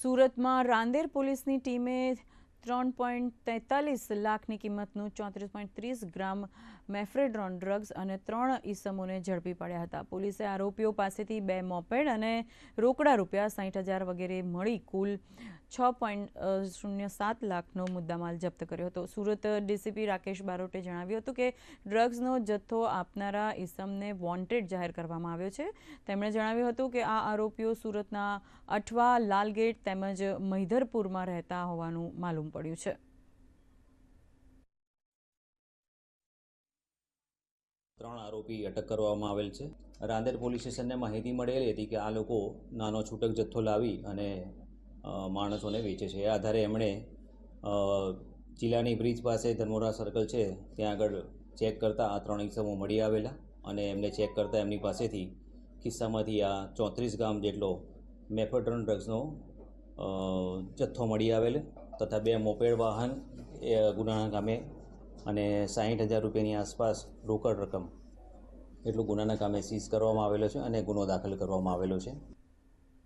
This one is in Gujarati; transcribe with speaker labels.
Speaker 1: સુરતમાં રાંદેર પોલીસની ટીમે ત્રણ પોઈન્ટ તેતાલીસ લાખની કિંમતનું ચોત્રીસ પોઈન્ટ ત્રીસ ગ્રામ મેફ્રેડ્રોન ડ્રગ્સ અને ત્રણ ઈસમોને ઝડપી પડ્યા હતા. પોલીસે આરોપીઓ પાસેથી બે મોપેડ અને રોકડા રૂપિયા સાઠ હજાર વગેરે મળી કુલ છ પોઈન્ટ શૂન્ય સાત લાખનો મુદ્દામાલ જપ્ત કર્યો હતો. સુરત ડીસીપી રાકેશ બારોટે જણાવ્યું હતું કે ડ્રગ્સનો જથ્થો આપનારા ઇસમને વોન્ટેડ જાહેર કરવામાં આવ્યો છે. તેમણે જણાવ્યું હતું કે આ આરોપીઓ સુરતના અઠવા, લાલગેટ તેમજ મહિધરપુરમાં રહેતા હોવાનું માલુમ પડ્યું છે.
Speaker 2: ત્રણ આરોપી અટક કરવામાં આવેલ છે. રાંદેર પોલીસ સ્ટેશનને માહિતી મળેલી હતી કે આ લોકો નાનો છૂટક જથ્થો લાવી અને માણસોને વેચે છે. એ આધારે એમણે જિલ્લાની બ્રિજ પાસે ધર્મોરા સર્કલ છે, ત્યાં આગળ ચેક કરતાં આ ત્રણ ઇસમો મળી આવેલા અને એમને ચેક કરતાં એમની પાસેથી ખિસ્સામાંથી આ ચોત્રીસ ગ્રામ જેટલો મેફેડ્રોન ડ્રગ્સનો જથ્થો મળી આવેલ તથા બે મોપેડ વાહન એ ગુનાના કામે અને સાહીઠ હજાર રૂપિયાની આસપાસ રોકડ રકમ એટલું ગુનાના કામે સીઝ કરવામાં આવેલો છે અને ગુનો દાખલ કરવામાં આવેલો છે.